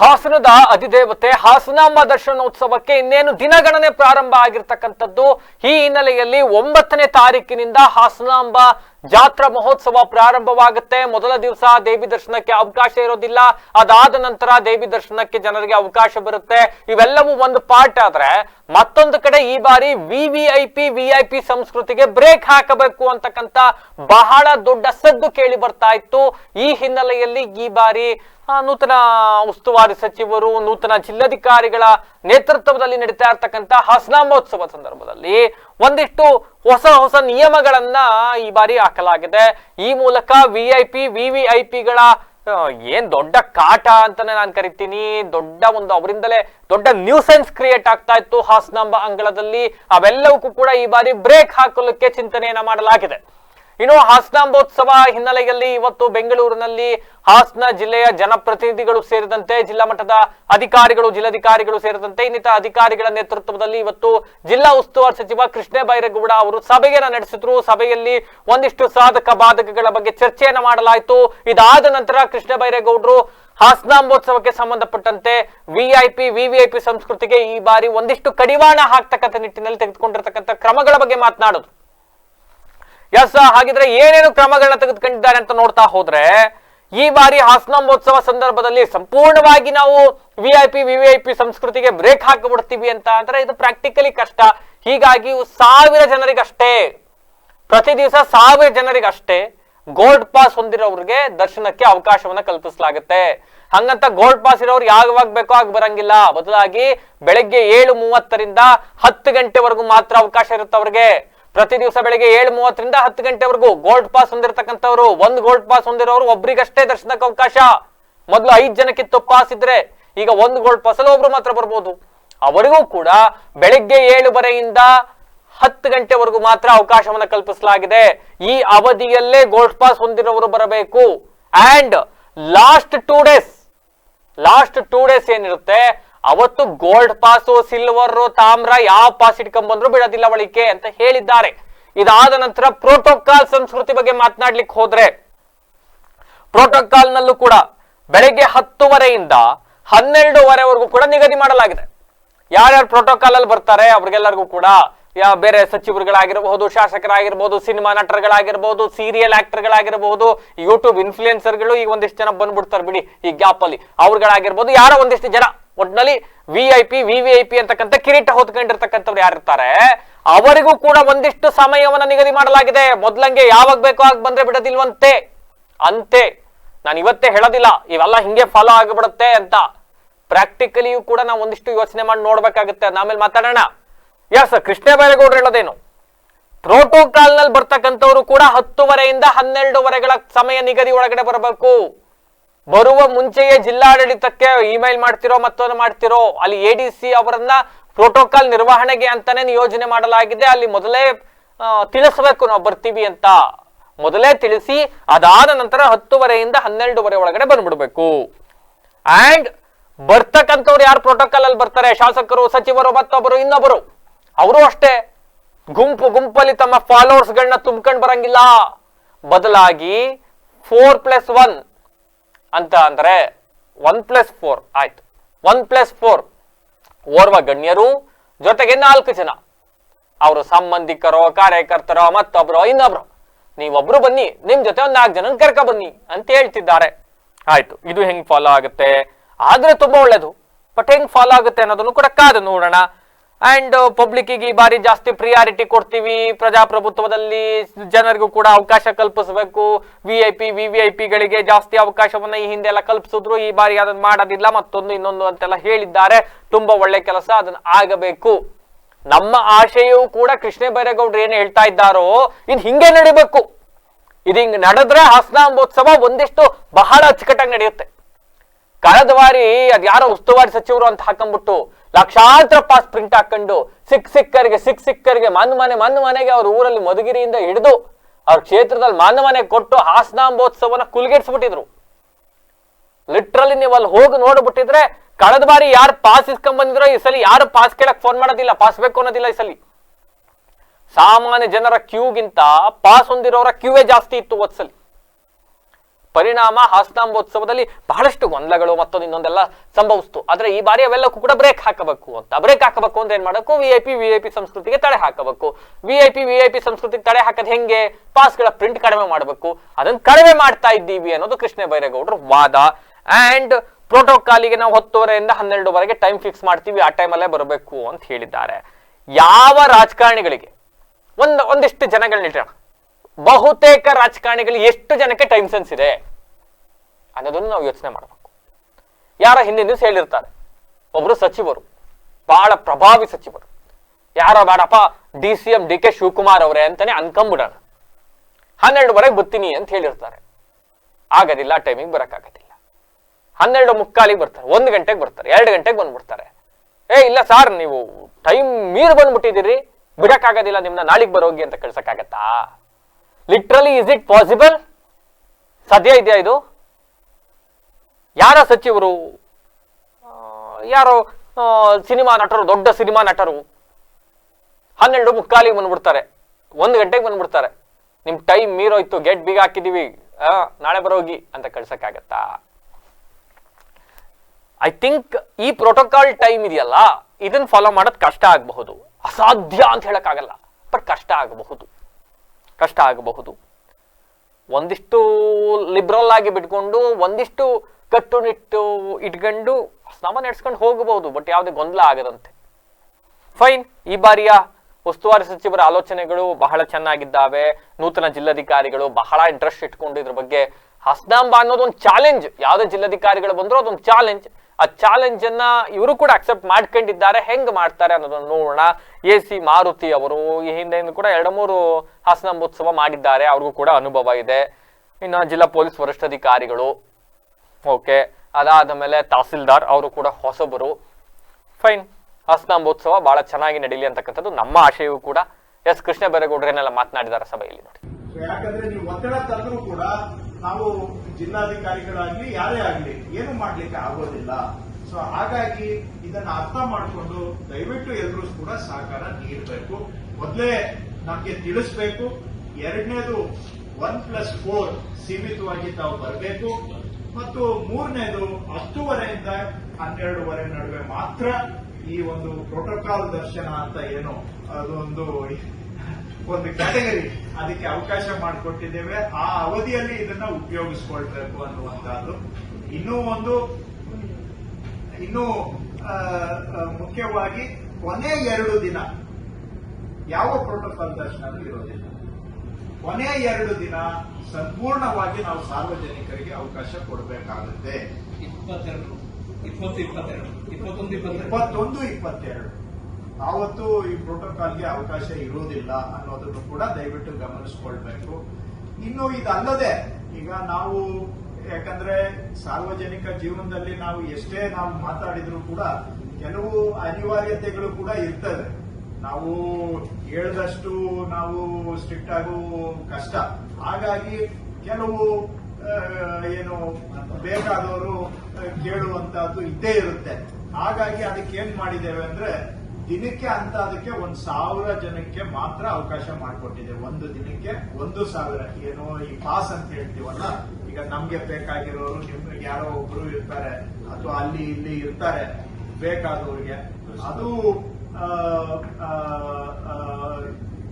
ಹಾಸನದ ಅಧಿದೇವತೆ ಹಾಸನಾಂಬ ದರ್ಶನೋತ್ಸವಕ್ಕೆ ಇನ್ನೇನು ದಿನಗಣನೆ ಪ್ರಾರಂಭ ಆಗಿರ್ತಕ್ಕಂಥದ್ದು? ಈ ಹಿನ್ನೆಲೆಯಲ್ಲಿ ಒಂಬತ್ತನೇ ತಾರೀಕಿನಿಂದ ಹಾಸನಾಂಬ ಜಾತ್ರಾ ಮಹೋತ್ಸವ ಪ್ರಾರಂಭವಾಗುತ್ತೆ. ಮೊದಲ ದಿವಸ ದೇವಿ ದರ್ಶನಕ್ಕೆ ಅವಕಾಶ ಇರೋದಿಲ್ಲ. ಅದಾದ ನಂತರ ದೇವಿ ದರ್ಶನಕ್ಕೆ ಜನರಿಗೆ ಅವಕಾಶ ಬರುತ್ತೆ. ಇವೆಲ್ಲವೂ ಒಂದು ಪಾರ್ಟ್ ಆದ್ರೆ ಮತ್ತೊಂದು ಕಡೆ ಈ ಬಾರಿ ವಿವಿಐಪಿ ವಿಐಪಿ ಸಂಸ್ಕೃತಿಗೆ ಬ್ರೇಕ್ ಹಾಕಬೇಕು ಅಂತಕ್ಕಂತ ಬಹಳ ದೊಡ್ಡ ಸದ್ದು ಕೇಳಿ ಬರ್ತಾ ಇತ್ತು. ಈ ಹಿನ್ನೆಲೆಯಲ್ಲಿ ಈ ಬಾರಿ ನೂತನ ಉಸ್ತುವಾರಿ ಸಚಿವರು, ನೂತನ ಜಿಲ್ಲಾಧಿಕಾರಿಗಳ ನೇತೃತ್ವದಲ್ಲಿ ನಡೀತಾ ಇರ್ತಕ್ಕಂಥ ಹಸ್ನಾಮೋತ್ಸವ ಸಂದರ್ಭದಲ್ಲಿ ಒಂದಿಷ್ಟು ಹೊಸ ಹೊಸ ನಿಯಮಗಳನ್ನ ಈ ಬಾರಿ ಹಾಕಲಾಗಿದೆ. ಈ ಮೂಲಕ ವಿಐಪಿ ವಿವಿಐಪಿಗಳ ಏನ್ ದೊಡ್ಡ ಕಾಟ ಅಂತಾನೆ ನಾನು ಕರಿತೀನಿ. ದೊಡ್ಡ ಒಂದು ಅವರಿಂದಲೇ ದೊಡ್ಡ ನ್ಯೂಸೆನ್ಸ್ ಕ್ರಿಯೇಟ್ ಆಗ್ತಾ ಇತ್ತು ಹಾಸನಾಂಬ ಅಂಗಳದಲ್ಲಿ. ಅವೆಲ್ಲವಕ್ಕೂ ಕೂಡ ಈ ಬಾರಿ ಬ್ರೇಕ್ ಹಾಕಲಿಕ್ಕೆ ಚಿಂತನೆಯನ್ನ ಮಾಡಲಾಗಿದೆ. ಇನ್ನು ಹಾಸನಾಂಬೋತ್ಸವ ಹಿನ್ನೆಲೆಯಲ್ಲಿ ಇವತ್ತು ಬೆಂಗಳೂರಿನಲ್ಲಿ ಹಾಸನ ಜಿಲ್ಲೆಯ ಜನಪ್ರತಿನಿಧಿಗಳು ಸೇರಿದಂತೆ ಜಿಲ್ಲಾ ಮಟ್ಟದ ಅಧಿಕಾರಿಗಳು, ಜಿಲ್ಲಾಧಿಕಾರಿಗಳು ಸೇರಿದಂತೆ ಇನ್ನಿತರ ಅಧಿಕಾರಿಗಳ ನೇತೃತ್ವದಲ್ಲಿ ಇವತ್ತು ಜಿಲ್ಲಾ ಉಸ್ತುವಾರಿ ಸಚಿವ ಕೃಷ್ಣ ಬೈರೇಗೌಡ ಅವರು ಸಭೆಯನ್ನು ನಡೆಸಿದ್ರು. ಸಭೆಯಲ್ಲಿ ಒಂದಿಷ್ಟು ಸಾಧಕ ಬಾಧಕಗಳ ಬಗ್ಗೆ ಚರ್ಚೆಯನ್ನು ಮಾಡಲಾಯಿತು. ಇದಾದ ನಂತರ ಕೃಷ್ಣ ಬೈರೇಗೌಡರು ಹಾಸನಾಂಬೋತ್ಸವಕ್ಕೆ ಸಂಬಂಧಪಟ್ಟಂತೆ ವಿಐಪಿ ವಿವಿಐಪಿ ಸಂಸ್ಕೃತಿಗೆ ಈ ಬಾರಿ ಒಂದಿಷ್ಟು ಕಡಿವಾಣ ಹಾಕ್ತಕ್ಕಂಥ ನಿಟ್ಟಿನಲ್ಲಿ ತೆಗೆದುಕೊಂಡಿರ್ತಕ್ಕಂಥ ಕ್ರಮಗಳ ಬಗ್ಗೆ ಮಾತನಾಡಿದ್ರು. ಎಸ್ ಹಾಗಿದ್ರೆ ಏನೇನು ಕ್ರಮಗಳನ್ನ ತೆಗೆದುಕೊಂಡಿದ್ದಾರೆ ಅಂತ ನೋಡ್ತಾ ಹೋದ್ರೆ, ಈ ಬಾರಿ ಹಾಸನಾಂಬೋತ್ಸವ ಸಂದರ್ಭದಲ್ಲಿ ಸಂಪೂರ್ಣವಾಗಿ ನಾವು V I P V P ಸಂಸ್ಕೃತಿಗೆ ಬ್ರೇಕ್ ಹಾಕಿಬಿಡ್ತೀವಿ ಅಂತ ಅಂದ್ರೆ ಇದು ಪ್ರಾಕ್ಟಿಕಲಿ ಕಷ್ಟ. ಹೀಗಾಗಿ ಸಾವಿರ ಜನರಿಗಷ್ಟೇ, ಪ್ರತಿ ದಿವಸ ಸಾವಿರ ಜನರಿಗಷ್ಟೇ ಗೋಲ್ಡ್ ಪಾಸ್ ಹೊಂದಿರೋರಿಗೆ ದರ್ಶನಕ್ಕೆ ಅವಕಾಶವನ್ನ ಕಲ್ಪಿಸಲಾಗುತ್ತೆ. ಹಂಗಂತ ಗೋಲ್ಡ್ ಪಾಸ್ ಇರೋರು ಯಾವಾಗ ಬೇಕೋ ಆಗ ಬರಂಗಿಲ್ಲ. ಬದಲಾಗಿ ಬೆಳಗ್ಗೆ ಏಳು ಮೂವತ್ತರಿಂದ ಹತ್ತು ಗಂಟೆವರೆಗೂ ಮಾತ್ರ ಅವಕಾಶ ಇರುತ್ತೆ ಅವ್ರಿಗೆ. ಪ್ರತಿ ದಿವಸ ಬೆಳಗ್ಗೆ ಏಳು ಮೂವತ್ತರಿಂದ ಹತ್ತು ಗಂಟೆವರೆಗೂ ಗೋಲ್ಡ್ ಪಾಸ್ ಹೊಂದಿರತಕ್ಕಂಥವ್ರು, ಒಂದ್ ಗೋಲ್ಡ್ ಪಾಸ್ ಹೊಂದಿರೋರು ಒಬ್ರಿಗಷ್ಟೇ ದರ್ಶನಕ್ಕೆ ಅವಕಾಶ. ಮೊದಲು ಐದು ಜನಕ್ಕಿತ್ತು ಪಾಸ್ ಇದ್ರೆ ಈಗ ಒಂದು ಗೋಲ್ಡ್ ಪಾಸ್ ಅಲ್ಲಿ ಒಬ್ರು ಮಾತ್ರ ಬರ್ಬೋದು. ಅವರಿಗೂ ಕೂಡ ಬೆಳಗ್ಗೆ ಏಳುವರೆಯಿಂದ ಹತ್ತು ಗಂಟೆವರೆಗೂ ಮಾತ್ರ ಅವಕಾಶವನ್ನು ಕಲ್ಪಿಸಲಾಗಿದೆ. ಈ ಅವಧಿಯಲ್ಲೇ ಗೋಲ್ಡ್ ಪಾಸ್ ಹೊಂದಿರೋರು ಬರಬೇಕು. And last two days last two days ಏನಿರುತ್ತೆ? ಅವತ್ತು ಗೋಲ್ಡ್ ಪಾಸು ಸಿಲ್ವರ್ ತಾಮ್ರ ಯಾವ ಪಾಸ್ ಇಟ್ಕೊಂಡ್ ಬಂದ್ರು ಬಿಡೋದಿಲ್ಲ ಒಳಿಕೆ ಅಂತ ಹೇಳಿದ್ದಾರೆ. ಇದಾದ ನಂತರ ಪ್ರೋಟೋಕಾಲ್ ಸಂಸ್ಕೃತಿ ಬಗ್ಗೆ ಮಾತನಾಡ್ಲಿಕ್ಕೆ ಹೋದ್ರೆ ಪ್ರೋಟೋಕಾಲ್ ನಲ್ಲೂ ಕೂಡ ಬೆಳಗ್ಗೆ ಹತ್ತುವರೆಯಿಂದ ಹನ್ನೆರಡುವರೆವರೆಗೂ ಕೂಡ ನಿಗದಿ ಮಾಡಲಾಗಿದೆ. ಯಾರ್ಯಾರು ಪ್ರೋಟೋಕಾಲ್ ಅಲ್ಲಿ ಬರ್ತಾರೆ ಅವ್ರಿಗೆಲ್ಲರಿಗೂ ಕೂಡ ಬೇರೆ ಸಚಿವರುಗಳಾಗಿರಬಹುದು ಶಾಸಕರಾಗಿರ್ಬೋದು ಸಿನಿಮಾ ನಟರುಗಳಾಗಿರ್ಬೋದು ಸೀರಿಯಲ್ ಆಕ್ಟರ್ಗಳಾಗಿರಬಹುದು ಯೂಟ್ಯೂಬ್ ಇನ್ಫ್ಲೂಯೆನ್ಸರ್ಗಳು ಈಗ ಒಂದಿಷ್ಟು ಜನ ಬಂದ್ಬಿಡ್ತಾರೆ ಬಿಡಿ ಈ ಗ್ಯಾಪ್ ಅಲ್ಲಿ. ಅವ್ರುಗಳಾಗಿರ್ಬೋದು, ಯಾರೋ ಒಂದಿಷ್ಟು ಜನ. ಒಟ್ನಲ್ಲಿ V I P V V I P ಅಂತಕ್ಕಂಥ ಕಿರೀಟ ಹೊತ್ಕೊಂಡಿರ್ತಕ್ಕಂಥವ್ರು ಯಾರಿರ್ತಾರೆ, ಅವರಿಗೂ ಕೂಡ ಒಂದಿಷ್ಟು ಸಮಯವನ್ನ ನಿಗದಿ ಮಾಡಲಾಗಿದೆ. ಮೊದ್ಲಂಗೆ ಯಾವಾಗ ಬೇಕೋ ಆಗ ಬಂದ್ರೆ ಬಿಡೋದಿಲ್ವಂತೆ. ಅಂತೆ, ನಾನು ಇವತ್ತೇ ಹೇಳೋದಿಲ್ಲ, ಇವೆಲ್ಲ ಹಿಂಗೆ ಫಾಲೋ ಆಗಿಬಿಡುತ್ತೆ ಅಂತ. ಪ್ರಾಕ್ಟಿಕಲಿಯೂ ಕೂಡ ನಾವು ಒಂದಿಷ್ಟು ಯೋಚನೆ ಮಾಡಿ ನೋಡ್ಬೇಕಾಗುತ್ತೆ. ಆಮೇಲೆ ಮಾತಾಡೋಣ. ಎಸ್ ಕೃಷ್ಣ ಬೈರೇಗೌಡರು ಹೇಳೋದೇನು? ಪ್ರೋಟೋಕಾಲ್ನಲ್ಲಿ ಬರ್ತಕ್ಕಂಥವ್ರು ಕೂಡ ಹತ್ತುವರೆಯಿಂದ ಹನ್ನೆರಡುವರೆಗಳ ಸಮಯ ನಿಗದಿ ಒಳಗಡೆ ಬರಬೇಕು. ಬರುವ ಮುಂಚೆಯೇ ಜಿಲ್ಲಾಡಳಿತಕ್ಕೆ ಇಮೇಲ್ ಮಾಡ್ತಿರೋ ಮತ್ತೊಂದು ಮಾಡ್ತಿರೋ, ಅಲ್ಲಿ ಎ ಡಿ ಸಿ ಅವರನ್ನ ಪ್ರೋಟೋಕಾಲ್ ನಿರ್ವಹಣೆಗೆ ಅಂತಾನೆ ನಿಯೋಜನೆ ಮಾಡಲಾಗಿದೆ. ಅಲ್ಲಿ ಮೊದಲೇ ತಿಳಿಸಬೇಕು ನಾವು ಬರ್ತೀವಿ ಅಂತ. ಮೊದಲೇ ತಿಳಿಸಿ, ಅದಾದ ನಂತರ ಹತ್ತುವರೆಯಿಂದ ಹನ್ನೆರಡುವರೆ ಒಳಗಡೆ ಬಂದ್ಬಿಡ್ಬೇಕು. ಅಂಡ್ ಬರ್ತಕ್ಕಂಥವ್ರು ಯಾರು ಪ್ರೋಟೋಕಾಲ್ ಅಲ್ಲಿ ಬರ್ತಾರೆ? ಶಾಸಕರು, ಸಚಿವರು, ಮತ್ತೊಬ್ಬರು, ಇನ್ನೊಬ್ಬರು. ಅವರು ಅಷ್ಟೇ. ಗುಂಪು ಗುಂಪಲ್ಲಿ ತಮ್ಮ ಫಾಲೋವರ್ಸ್ ಗಳನ್ನ ತುಂಬ್ಕೊಂಡ್ ಬರಂಗಿಲ್ಲ. ಬದಲಾಗಿ ಫೋರ್ ಪ್ಲಸ್ ಒನ್ ಅಂತ ಅಂದರೆ ಒನ್ ಪ್ಲಸ್ ಫೋರ್ ಆಯ್ತು. ಒನ್ ಪ್ಲಸ್ ಫೋರ್ ಓರ್ವ ಗಣ್ಯರು, ಜೊತೆಗೆ ನಾಲ್ಕು ಜನ. ಅವರು ಸಂಬಂಧಿಕರೋ, ಕಾರ್ಯಕರ್ತರೋ, ಮತ್ತೊಬ್ರೋ, ಇನ್ನೊಬ್ರು. ನೀವೊಬ್ರು ಬನ್ನಿ, ನಿಮ್ ಜೊತೆ ಒಂದ್ ನಾಲ್ಕು ಜನ ಕರ್ಕ ಬನ್ನಿ ಅಂತ ಹೇಳ್ತಿದ್ದಾರೆ. ಆಯ್ತು, ಇದು ಹೆಂಗ್ ಫಾಲೋ ಆಗುತ್ತೆ? ಆದ್ರೆ ತುಂಬಾ ಒಳ್ಳೇದು. ಬಟ್ ಹೆಂಗ್ ಫಾಲೋ ಆಗುತ್ತೆ ಅನ್ನೋದನ್ನು ಕೂಡ ಕಾದು ನೋಡೋಣ. ಅಂಡ್ ಪಬ್ಲಿಕ್ಕಿಗೆ ಈ ಬಾರಿ ಜಾಸ್ತಿ ಪ್ರಿಯಾರಿಟಿ ಕೊಡ್ತೀವಿ. ಪ್ರಜಾಪ್ರಭುತ್ವದಲ್ಲಿ ಜನರಿಗೂ ಕೂಡ ಅವಕಾಶ ಕಲ್ಪಿಸಬೇಕು. V I P V V I ಪಿಗಳಿಗೆ ಜಾಸ್ತಿ ಅವಕಾಶವನ್ನ ಈ ಹಿಂದೆ ಎಲ್ಲ ಕಲ್ಪಿಸಿದ್ರು. ಈ ಬಾರಿ ಅದನ್ನ ಮಾಡೋದಿಲ್ಲ. ಮತ್ತೊಂದು, ಇನ್ನೊಂದು ಅಂತೆಲ್ಲ ಹೇಳಿದ್ದಾರೆ. ತುಂಬಾ ಒಳ್ಳೆ ಕೆಲಸ ಅದನ್ನ ಆಗಬೇಕು. ನಮ್ಮ ಆಶಯವೂ ಕೂಡ ಕೃಷ್ಣ ಬೈರೇಗೌಡ್ರು ಏನು ಹೇಳ್ತಾ ಇದ್ದಾರೋ ಇದು ಹಿಂಗೆ ನಡಿಬೇಕು. ಇದು ಹಿಂಗ್ ನಡೆದ್ರೆ ಹಾಸನಾಂಬೋತ್ಸವ ಒಂದಿಷ್ಟು ಬಹಳ ಅಚ್ಚುಕಟ್ಟಾಗಿ ನಡೆಯುತ್ತೆ. ಕಳೆದ ಬಾರಿ ಅದ್ ಯಾರೋ ಉಸ್ತುವಾರಿ ಸಚಿವರು ಅಂತ ಹಾಕೊಂಡ್ಬಿಟ್ಟು ಲಕ್ಷಾಂತರ ಪಾಸ್ ಪ್ರಿಂಟ್ ಹಾಕೊಂಡು ಸಿಕ್ ಸಿಕ್ಕರಿಗೆ ಸಿಕ್ ಸಿಕ್ಕರಿಗೆ ಮನ್ ಮನೆ ಮನ್ ಮನೆಗೆ ಅವ್ರ ಊರಲ್ಲಿ ಮಧುಗಿರಿಯಿಂದ ಹಿಡಿದು ಅವ್ರ ಕ್ಷೇತ್ರದಲ್ಲಿ ಮನ್ ಮನೆ ಕೊಟ್ಟು ಹಾಸನಾಂಬೋತ್ಸವನ ಕುಲ್ಗೆಡ್ಸ್ಬಿಟ್ಟಿದ್ರು ಲಿಟ್ರಲಿ ನೀವು ಅಲ್ಲಿ ಹೋಗಿ ನೋಡ್ಬಿಟ್ಟಿದ್ರೆ ಕಳೆದ ಬಾರಿ ಯಾರು ಪಾಸ್ ಇಸ್ಕೊಂಡ್ ಈ ಸಲ ಯಾರು ಪಾಸ್ ಕೇಳಕ್ ಫೋನ್ ಮಾಡೋದಿಲ್ಲ, ಪಾಸ್ ಬೇಕು ಅನ್ನೋದಿಲ್ಲ ಈ ಸಲ. ಸಾಮಾನ್ಯ ಜನರ ಕ್ಯೂಗಿಂತ ಪಾಸ್ ಹೊಂದಿರೋರ ಕ್ಯೂವೇ ಜಾಸ್ತಿ ಇತ್ತು ಒತ್ಸಲಿ ಪರಿಣಾಮ ಹಾಸನಾಂಬೋತ್ಸವದಲ್ಲಿ ಬಹಳಷ್ಟು ಗೊಂದಲಗಳು ಮತ್ತೊಂದು ಇನ್ನೊಂದೆಲ್ಲ ಸಂಭವಿಸ್ತು. ಆದ್ರೆ ಈ ಬಾರಿ ಅವೆಲ್ಲಕ್ಕೂ ಕೂಡ ಬ್ರೇಕ್ ಹಾಕಬೇಕು ಅಂತ. ಬ್ರೇಕ್ ಹಾಕಬೇಕು ಅಂದ್ರೆ ಏನ್ ಮಾಡಬೇಕು? V I P V I P ಸಂಸ್ಕೃತಿಗೆ ತಡೆ ಹಾಕಬೇಕು. V I P V I P ಸಂಸ್ಕೃತಿಗೆ ತಡೆ ಹಾಕದ್ ಹೆಂಗೆ? ಪಾಸ್ಗಳ ಪ್ರಿಂಟ್ ಕಡಿಮೆ ಮಾಡಬೇಕು. ಅದನ್ನ ಕಡಿಮೆ ಮಾಡ್ತಾ ಇದ್ದೀವಿ ಅನ್ನೋದು ಕೃಷ್ಣ ಬೈರೇಗೌಡರ ವಾದ. ಅಂಡ್ ಪ್ರೋಟೋಕಾಲಿಗೆ ನಾವು ಹತ್ತುವರೆಯಿಂದ ಹನ್ನೆರಡುವರೆಗೆ ಟೈಮ್ ಫಿಕ್ಸ್ ಮಾಡ್ತೀವಿ. ಆ ಟೈಮಲ್ಲೇ ಬರಬೇಕು ಅಂತ ಹೇಳಿದ್ದಾರೆ. ಯಾವ ರಾಜಕಾರಣಿಗಳಿಗೆ? ಒಂದು, ಒಂದಿಷ್ಟು ಜನಗಳನ್ನಿಟ್ಟೋಣ ಬಹುತೇಕ ರಾಜಕಾರಣಿಗಳು ಎಷ್ಟು ಜನಕ್ಕೆ ಟೈಮ್ ಸೆನ್ಸ್ ಇದೆ? ಅನ್ನೋದನ್ನು ನಾವು ಯೋಚನೆ ಮಾಡಬೇಕು. ಯಾರ ಹಿಂದಿನ ದಿವಸ ಹೇಳಿರ್ತಾರೆ. ಒಬ್ರು ಸಚಿವರು, ಬಹಳ ಪ್ರಭಾವಿ ಸಚಿವರು. ಯಾರೋ ಬೇಡಪ್ಪ, D C M, D K Shivakumar ಅವರೇ ಅಂತಾನೆ ಅನ್ಕೊಂಬಿಡೋಣ. ಹನ್ನೆರಡುವರೆಗೆ ಬರ್ತೀನಿ ಅಂತ ಹೇಳಿರ್ತಾರೆ. ಆಗೋದಿಲ್ಲ ಟೈಮಿಂಗ್ ಬರೋಕ್ಕಾಗೋದಿಲ್ಲ. ಹನ್ನೆರಡು ಮುಕ್ಕಾಲಿಗೆ ಬರ್ತಾರೆ, ಒಂದು ಗಂಟೆಗೆ ಬರ್ತಾರೆ, ಎರಡು ಗಂಟೆಗೆ ಬಂದ್ಬಿಡ್ತಾರೆ. ಏ, ಇಲ್ಲ ಸಾರ್, ನೀವು ಟೈಮ್ ಮೀರ್ ಬಂದ್ಬಿಟ್ಟಿದ್ದೀರಿ. ಬಿಡೋಕ್ಕಾಗೋದಿಲ್ಲ ನಿಮ್ಮನ್ನ ನಾಳೆಗೆ ಬರೋಗಿ ಅಂತ ಕಳ್ಸಕ್ಕಾಗತ್ತಾ? ಲಿಟ್ರಲಿ ಇಸ್ ಇಟ್ ಪಾಸಿಬಲ್ ಸಾಧ್ಯ ಇದೆಯಾ ಇದು? ಯಾರ ಸಚಿವರು? ಯಾರೋ ಸಿನಿಮಾ ನಟರು, ದೊಡ್ಡ ಸಿನಿಮಾ ನಟರು. ಹನ್ನೆರಡು ಮುಕ್ಕಾಲಿಗೆ ಬಂದ್ಬಿಡ್ತಾರೆ. ಒಂದು ಗಂಟೆಗೆ ಬಂದ್ಬಿಡ್ತಾರೆ. ನಿಮ್ಮ ಟೈಮ್ ಮೀರೋಯ್ತು ಗೆಟ್ ಬೀಗ ಹಾಕಿದೀವಿ. ನಾಳೆ ಬರೋಗಿ ಅಂತ ಕಳ್ಸಕ್ಕಾಗತ್ತಾ? ಐ ಥಿಂಕ್ ಈ ಪ್ರೋಟೋಕಾಲ್ ಟೈಮ್ ಇದೆಯಲ್ಲ, ಇದನ್ನ ಫಾಲೋ ಮಾಡೋದು ಕಷ್ಟ ಆಗಬಹುದು. ಅಸಾಧ್ಯ ಅಂತ ಹೇಳಕ್ಕಾಗಲ್ಲ ಬಟ್ ಕಷ್ಟ ಆಗಬಹುದು. ಕಷ್ಟ ಆಗಬಹುದು. ಒಂದಿಷ್ಟು ಲಿಬ್ರಲ್ ಆಗಿ ಬಿಟ್ಕೊಂಡು, ಒಂದಿಷ್ಟು ಕಟ್ಟುನಿಟ್ಟು ಇಟ್ಕೊಂಡು ಸ್ನಾಮ ನಡೆಸ್ಕೊಂಡು ಹೋಗಬಹುದು ಬಟ್ ಯಾವುದೇ ಗೊಂದಲ ಆಗದಂತೆ. ಫೈನ್ ಈ ಬಾರಿಯ ಉಸ್ತುವಾರಿ ಸಚಿವರ ಆಲೋಚನೆಗಳು ಬಹಳ ಚೆನ್ನಾಗಿದ್ದಾವೆ. ನೂತನ ಜಿಲ್ಲಾಧಿಕಾರಿಗಳು ಬಹಳ ಇಂಟ್ರೆಸ್ಟ್ ಇಟ್ಕೊಂಡು ಇದ್ರ ಬಗ್ಗೆ ಹಸ್ನಾಂಬ ಅನ್ನೋದು ಒಂದು ಚಾಲೆಂಜ್ ಯಾವುದೇ ಜಿಲ್ಲಾಧಿಕಾರಿಗಳು ಬಂದ್ರು ಅದೊಂದು ಚಾಲೆಂಜ್ ಆ ಚಾಲೆಂಜ್ ಅನ್ನ ಇವರು ಕೂಡ ಅಕ್ಸೆಪ್ಟ್ ಮಾಡ್ಕೊಂಡಿದ್ದಾರೆ. ಹೆಂಗ್ ಮಾಡ್ತಾರೆ ಅನ್ನೋದನ್ನ ನೋಡೋಣ. ಎ ಸಿ ಮಾರುತಿ ಅವರು ಈ ಹಿಂದೆ ಕೂಡ ಎರಡು ಮೂರು ಹಾಸನಾಂಬೋತ್ಸವ ಮಾಡಿದ್ದಾರೆ. ಅವ್ರಿಗೂ ಕೂಡ ಅನುಭವ ಇದೆ. ಇನ್ನು ಜಿಲ್ಲಾ ಪೊಲೀಸ್ ವರಿಷ್ಠಾಧಿಕಾರಿಗಳು, ಓಕೆ, ಅದಾದ ಮೇಲೆ ತಹಸೀಲ್ದಾರ್ ಅವರು ಕೂಡ ಹೊಸಬರು. ಫೈನ್ ಹಸ್ನಾಂಬೋತ್ಸವ ಬಹಳ ಚೆನ್ನಾಗಿ ನಡೀಲಿ ಅಂತಕ್ಕಂಥದ್ದು ನಮ್ಮ ಆಶಯವೂ ಕೂಡ. ಎಸ್ ಕೃಷ್ಣ ಬೈರೇಗೌಡರೇನೆಲ್ಲ ಮಾತನಾಡಿದ್ದಾರೆ ಸಭೆಯಲ್ಲಿ ನೋಡಿ. ನೀವು ಜಿಲ್ಲಾಧಿಕಾರಿಗಳಾಗ್ಲಿ ಯಾರೇ ಆಗ್ಲಿ ಏನು ಮಾಡ್ಲಿಕ್ಕೆ ಆಗೋದಿಲ್ಲ. ಸೊ ಹಾಗಾಗಿ ಇದನ್ನ ಅರ್ಥ ಮಾಡಿಕೊಂಡು ದಯವಿಟ್ಟು ಎಲ್ಲರೂ ಕೂಡ ಸಹಕಾರ ನೀಡಬೇಕು. ಮೊದಲೇ ನಮಗೆ ತಿಳಿಸ್ಬೇಕು. ಎರಡನೇದು ಒನ್ ಪ್ಲಸ್ ಫೋರ್ ಸೀಮಿತವಾಗಿ ತಾವು ಬರಬೇಕು. ಮತ್ತು ಮೂರನೇದು ಹತ್ತುವರೆಯಿಂದ ಹನ್ನೆರಡುವರೆ ನಡುವೆ ಮಾತ್ರ ಈ ಒಂದು ಪ್ರೋಟೋಕಾಲ್ ದರ್ಶನ ಅಂತ ಏನು, ಅದೊಂದು ಒಂದು ಕ್ಯಾಟಗರಿ ಅದಕ್ಕೆ ಅವಕಾಶ ಮಾಡಿಕೊಟ್ಟಿದ್ದೇವೆ. ಆ ಅವಧಿಯಲ್ಲಿ ಇದನ್ನ ಉಪಯೋಗಿಸ್ಕೊಳ್ಬೇಕು ಅನ್ನುವಂತಹದ್ದು ಇನ್ನೂ ಒಂದು ಇನ್ನೂ ಮುಖ್ಯವಾಗಿ ಕೊನೆ ಎರಡು ದಿನ ಯಾವ ಪ್ರೋಟೋಕಾಲ್ ದರ್ಶನ ಇರೋದಿಲ್ಲ. ಕೊನೆ ಎರಡು ದಿನ ಸಂಪೂರ್ಣವಾಗಿ ನಾವು ಸಾರ್ವಜನಿಕರಿಗೆ ಅವಕಾಶ ಕೊಡಬೇಕಾಗುತ್ತೆ. ಇಪ್ಪತ್ತೆರಡು ಇಪ್ಪತ್ತು ಇಪ್ಪತ್ತೆರಡು ಇಪ್ಪತ್ತೊಂದು ಇಪ್ಪತ್ತೆರಡು. ಇಪ್ಪತ್ತೊಂದು ಇಪ್ಪತ್ತೆರಡು. ಆವತ್ತು ಈ ಪ್ರೋಟೋಕಾಲ್ಗೆ ಅವಕಾಶ ಇರೋದಿಲ್ಲ ಅನ್ನೋದನ್ನು ಕೂಡ ದಯವಿಟ್ಟು ಗಮನಿಸ್ಕೊಳ್ಬೇಕು. ಇನ್ನು ಇದಲ್ಲದೆ ಈಗ ನಾವು ಯಾಕಂದ್ರೆ ಸಾರ್ವಜನಿಕ ಜೀವನದಲ್ಲಿ ನಾವು ಎಷ್ಟೇ ನಾವು ಮಾತಾಡಿದ್ರು ಕೂಡ ಕೆಲವು ಅನಿವಾರ್ಯತೆಗಳು ಕೂಡ ಇರ್ತದೆ. ನಾವು ಹೇಳದಷ್ಟು ನಾವು ಸ್ಟ್ರಿಕ್ಟ್ ಆಗೋ ಕಷ್ಟ. ಹಾಗಾಗಿ ಕೆಲವು ಏನು ಬೇಕಾದವರು ಕೇಳುವಂತಹದ್ದು ಇದ್ದೇ ಇರುತ್ತೆ. ಹಾಗಾಗಿ ಅದಕ್ಕೆ ಏನ್ ಮಾಡಿದ್ದೇವೆ ಅಂದ್ರೆ ದಿನಕ್ಕೆ ಅಂತ ಅದಕ್ಕೆ ಒಂದ್ ಸಾವಿರ ಜನಕ್ಕೆ ಮಾತ್ರ ಅವಕಾಶ ಮಾಡಿಕೊಟ್ಟಿದೆ. ಒಂದು ದಿನಕ್ಕೆ ಒಂದು ಸಾವಿರ. ಏನು ಈ ಪಾಸ್ ಅಂತ ಹೇಳ್ತೀವಲ್ಲ, ಈಗ ನಮ್ಗೆ ಬೇಕಾಗಿರೋರು ನಿಮ್ಗೆ ಯಾರೋ ಒಬ್ರು ಇರ್ತಾರೆ, ಅಥವಾ ಅಲ್ಲಿ ಇಲ್ಲಿ ಇರ್ತಾರೆ, ಬೇಕಾದವ್ರಿಗೆ. ಅದು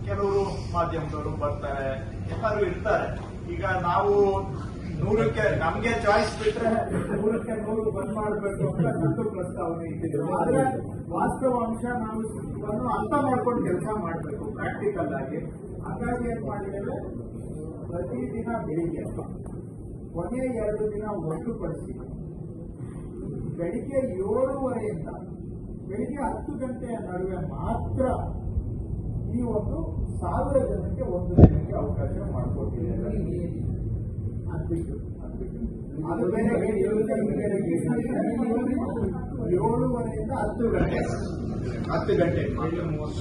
ಕೆಲವರು ಮಾಧ್ಯಮದವರು ಬರ್ತಾರೆ, ಎಲ್ಲರೂ ಇರ್ತಾರೆ. ಈಗ ನಾವು ನೂರಕ್ಕೆ, ನಮ್ಗೆ ಚಾಯ್ಸ್ ಬಿಟ್ರೆ ನೂರಕ್ಕೆ ನೂರು ಬಂದ್ ಮಾಡಬೇಕು ಅಂತ ಪ್ರಸ್ತಾವನೆ ಇಟ್ಟಿದ್ರು. ವಾಸ್ತವಾಂಶ ನಾವು ಇದನ್ನು ಅರ್ಥ ಮಾಡ್ಕೊಂಡು ಕೆಲಸ ಮಾಡಬೇಕು ಪ್ರಾಕ್ಟಿಕಲ್ ಆಗಿ. ಹಾಗಾಗಿ ಏನ್ ಮಾಡಿದ್ದೇವೆ? ಪ್ರತಿದಿನ ಬೆಳಿಗ್ಗೆ ಕೊನೆ ಎರಡು ದಿನ ಹೊರತುಪಡಿಸಿ ಬೆಳಿಗ್ಗೆ ಏಳುವರೆಯಿಂದ, ಬೆಳಿಗ್ಗೆ ಹತ್ತು ಗಂಟೆಯ ನಡುವೆ ಮಾತ್ರ ಈ ಒಂದು ಸಾವಿರ ಜನಕ್ಕೆ ಒಂದು ದಿನಕ್ಕೆ ಅವಕಾಶ ಮಾಡಿಕೊಟ್ಟಿದ್ದೇವೆ. ಅದ್ಬಿಟ್ಟು. ಏಳುವರೆಯಿಂದ ಹತ್ತು ಗಂಟೆ. ಹತ್ತು ಗಂಟೆ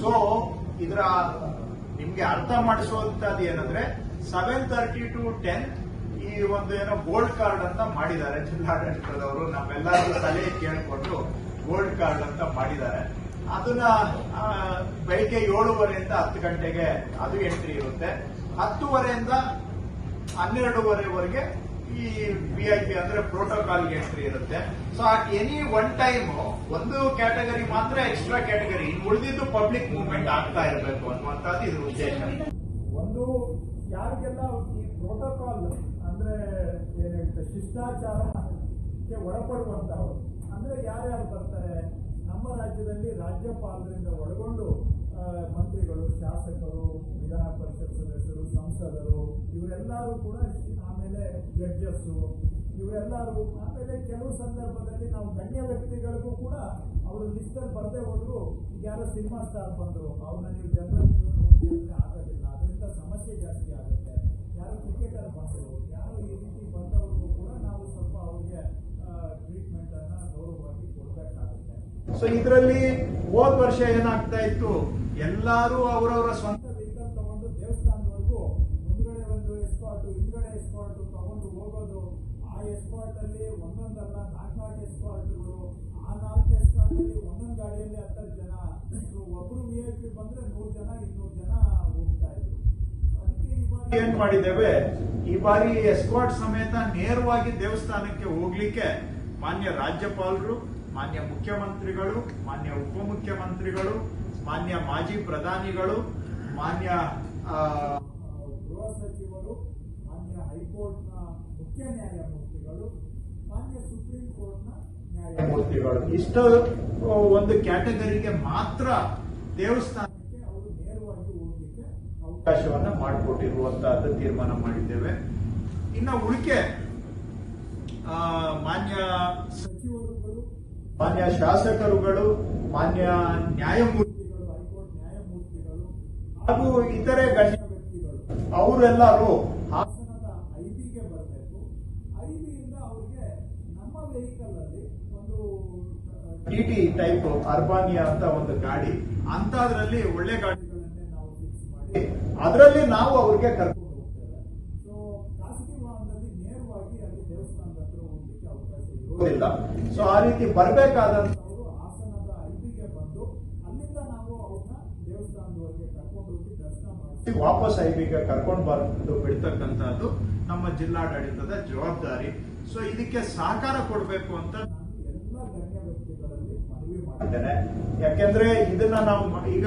ಸೊ ಇದರ ನಿಮ್ಗೆ ಅರ್ಥ ಮಾಡಿಸುವಂತದ್ದು ಏನಂದ್ರೆ ಸೆವೆನ್ ತರ್ಟಿ ಟು ಟೆನ್ ಈ ಒಂದು ಏನೋ ಗೋಲ್ಡ್ ಕಾರ್ಡ್ ಅಂತ ಮಾಡಿದ್ದಾರೆ. ಜಿಲ್ಲಾಡಳಿತದವರು ನಮ್ಮೆಲ್ಲರಿಗೂ ಸಲಹೆ ಕೇಳಿಕೊಂಡು ಗೋಲ್ಡ್ ಕಾರ್ಡ್ ಅಂತ ಮಾಡಿದ್ದಾರೆ. ಅದನ್ನ ಬೆಳಿಗ್ಗೆ ಏಳುವರೆಯಿಂದ ಹತ್ತು ಗಂಟೆಗೆ ಅದು ಎಂಟ್ರಿ ಇರುತ್ತೆ. ಹತ್ತುವರೆಯಿಂದ ಹನ್ನೆರಡೂವರೆವರೆಗೆ ಈ ವಿ ಐ ಪಿ ಅಂದ್ರೆ ಪ್ರೋಟೋಕಾಲ್ ಎಂಟ್ರಿ ಇರುತ್ತೆ. ಸೊ ಆ ಎನಿ ಒನ್ ಟೈಮ್ ಒಂದು ಕ್ಯಾಟಗರಿ ಮಾತ್ರ ಎಕ್ಸ್ಟ್ರಾ ಕ್ಯಾಟಗರಿ ಉಳಿದಿದ್ದು ಪಬ್ಲಿಕ್ ಮೂವ್ಮೆಂಟ್ ಆಗ್ತಾ ಇರಬೇಕು ಅನ್ನುವಂಥದ್ದು ಇದ್ರ ಉದ್ದೇಶ. ಒಂದು ಯಾರಿಗೆಲ್ಲ ಈ ಪ್ರೋಟೋಕಾಲ್ ಅಂದ್ರೆ ಏನ್ ಹೇಳ್ತಾರೆ ಶಿಷ್ಟಾಚಾರಕ್ಕೆ ಅಂದ್ರೆ ಯಾರ್ಯಾರು ಬರ್ತಾರೆ? ನಮ್ಮ ರಾಜ್ಯದಲ್ಲಿ ರಾಜ್ಯಪಾಲರಿಂದ ಒಳಗೊಂಡು ಮಂತ್ರಿಗಳು, ಶಾಸಕರು, ವಿಧಾನ ಪರಿಷತ್ ಸದಸ್ಯರು, ಸಂಸದರು, ಇವರೆಲ್ಲರೂ ಕೂಡ ಆಮೇಲೆ ಜಡ್ಜಸ್ಸು ಇವರೆಲ್ಲರೂ ಆಮೇಲೆ ಕೆಲವು ಸಂದರ್ಭದಲ್ಲಿ ನಾವು ಗಣ್ಯ ವ್ಯಕ್ತಿಗಳಿಗೂ ಕೂಡ ಅವರು ಲಿಸ್ಟಲ್ಲಿ ಬರದೇ ಹೋದ್ರು ಯಾರೋ ಸಿನಿಮಾ ಸ್ಟಾರ್ ಬಂದರು, ಅವ್ರನ್ನ ನೀವು ಜನರಲ್ ಆಗೋದಿಲ್ಲ, ಅದರಿಂದ ಸಮಸ್ಯೆ ಜಾಸ್ತಿ ಆಗುತ್ತೆ. ಯಾರು ಕ್ರಿಕೆಟರ್ ಬಂದರು, ಯಾರು ಈ ರೀತಿ ಬಂದವ್ರಿಗೂ ಕೂಡ ನಾವು ಸ್ವಲ್ಪ ಅವ್ರಿಗೆ ಟ್ರೀಟ್ಮೆಂಟ್ ಅನ್ನ ಗೌರವವಾಗಿ ಕೊಡಬೇಕಾಗುತ್ತೆ. ಸೊ ಇದರಲ್ಲಿ ಹೋದ್ ವರ್ಷ ಏನಾಗ್ತಾ ಇತ್ತು? ಎಲ್ಲರೂ ಅವರವರ ಸ್ವಂತ ಸ್ವಂತ ವೆಹಿಕಲ್ ತಗೊಂಡು ದೇವಸ್ಥಾನದವರೆಗೂ ಮುಂದ್ಗಡೆ ಒಂದು ಎಸ್ಕಾಟ್ ಹಿಂದ್ಗಡೆ ಎಸ್ಕಾಟ್ ತಗೊಂಡು ಹೋಗೋದು ಆ ಎಸ್ಕಾಟ್ ಅಲ್ಲಿ ಒಂದೊಂದಲ್ಲ ಆ ನಾಲ್ಕು ಒಂದೊಂದು ಗಾಡಿಯಲ್ಲಿ ಹತ್ತತ್ತು ಜನ ವಿ ಐ ಪಿ ಬಂದ್ರೆ ನೂರು ಜನ ಇನ್ನೂರು ಜನ ಹೋಗ್ತಾ ಇದ್ರು. ಅದಕ್ಕೆ ಏನ್ ಮಾಡಿದ್ದೇವೆ? ಈ ಬಾರಿ ಎಸ್ಕಾಟ್ ಸಮೇತ ನೇರವಾಗಿ ದೇವಸ್ಥಾನಕ್ಕೆ ಹೋಗ್ಲಿಕ್ಕೆ ಮಾನ್ಯ ರಾಜ್ಯಪಾಲರು ಮಾನ್ಯ ಮುಖ್ಯಮಂತ್ರಿಗಳು ಮಾನ್ಯ ಉಪಮುಖ್ಯಮಂತ್ರಿಗಳು ಮಾನ್ಯ ಮಾಜಿ ಪ್ರಧಾನಿಗಳು ಮಾನ್ಯ ಆ, ಗೃಹ ಸಚಿವರು ಮಾನ್ಯ ಹೈಕೋರ್ಟ್ನ ಮುಖ್ಯ ನ್ಯಾಯಮೂರ್ತಿಗಳು ನ್ಯಾಯಮೂರ್ತಿಗಳು ನ್ಯಾಯಮೂರ್ತಿಗಳು ಇಷ್ಟು ಒಂದು ಕ್ಯಾಟಗರಿಗೆ ಮಾತ್ರ ದೇವಸ್ಥಾನಕ್ಕೆ ಅವರು ನೇರವಾಗಿ ಹೋಗ್ಲಿಕ್ಕೆ ಅವಕಾಶ ಅವಕಾಶವನ್ನ ಮಾಡಿಕೊಟ್ಟಿರುವಂತಹದ್ದು ತೀರ್ಮಾನ ಮಾಡಿದ್ದೇವೆ. ಇನ್ನು ಉಳಿಕೆ ಆ, ಮಾನ್ಯ ಸಚಿವರುಗಳು ಮಾನ್ಯ ಶಾಸಕರುಗಳು ಮಾನ್ಯ ನ್ಯಾಯಮೂರ್ತಿಗಳು ಹೈಕೋರ್ಟ್ ನ್ಯಾಯಮೂರ್ತಿಗಳು ಹಾಗೂ ಇತರೆ ಗಣ್ಯ ವ್ಯಕ್ತಿಗಳು ಅವರೆಲ್ಲರೂ ಹಾಸನದ ಐಬಿಗೆ ಬರಬೇಕು ಐಬಿಯಿಂದ ಅವರಿಗೆ ನಮ್ಮ ವೆಹಿಕಲ್ ಅಲ್ಲಿ ಒಂದು ಟಿ ಟೈಪ್ ಅರ್ಬಾನಿಯಾ ಅಂತ ಒಂದು ಗಾಡಿ. ಅಂತದ್ರಲ್ಲಿ ಒಳ್ಳೆ ಗಾಡಿ ಗಾಡಿಗಳನ್ನೇ ನಾವು ಫಿಕ್ಸ್ ಮಾಡಿ, ಅದರಲ್ಲಿ ನಾವು ಅವ್ರಿಗೆ ಕರ್ಕೊಂಡು ಇಲ್ಲ ಸೊ ಆ ರೀತಿ ಬರಬೇಕಾದಂತವರು ಹಾಸನದ ಐದಿಗೆ ಬಂದು ಅಲ್ಲಿಂದ ನಾವು ಅವ್ರನ್ನ ದೇವಸ್ಥಾನದವರೆಗೆ ಕರ್ಕೊಂಡು ಹೋಗಿ ದರ್ಶನ ಮಾಡಿ ವಾಪಸ್ ಐದಿಗೆ ಕರ್ಕೊಂಡು ಬಂದು ಬಿಡ್ತಕ್ಕಂಥದ್ದು ನಮ್ಮ ಜಿಲ್ಲಾಡಳಿತದ ಜವಾಬ್ದಾರಿ. ಸೊ ಇದಕ್ಕೆ ಸಹಕಾರ ಕೊಡಬೇಕು ಅಂತ ವ್ಯಕ್ತಿಗಳಲ್ಲಿ ಮನವಿ ಮಾಡಿ ಮಾಡ್ತೇನೆ ಯಾಕೆಂದ್ರೆ ಇದನ್ನ ನಾವು ಈಗ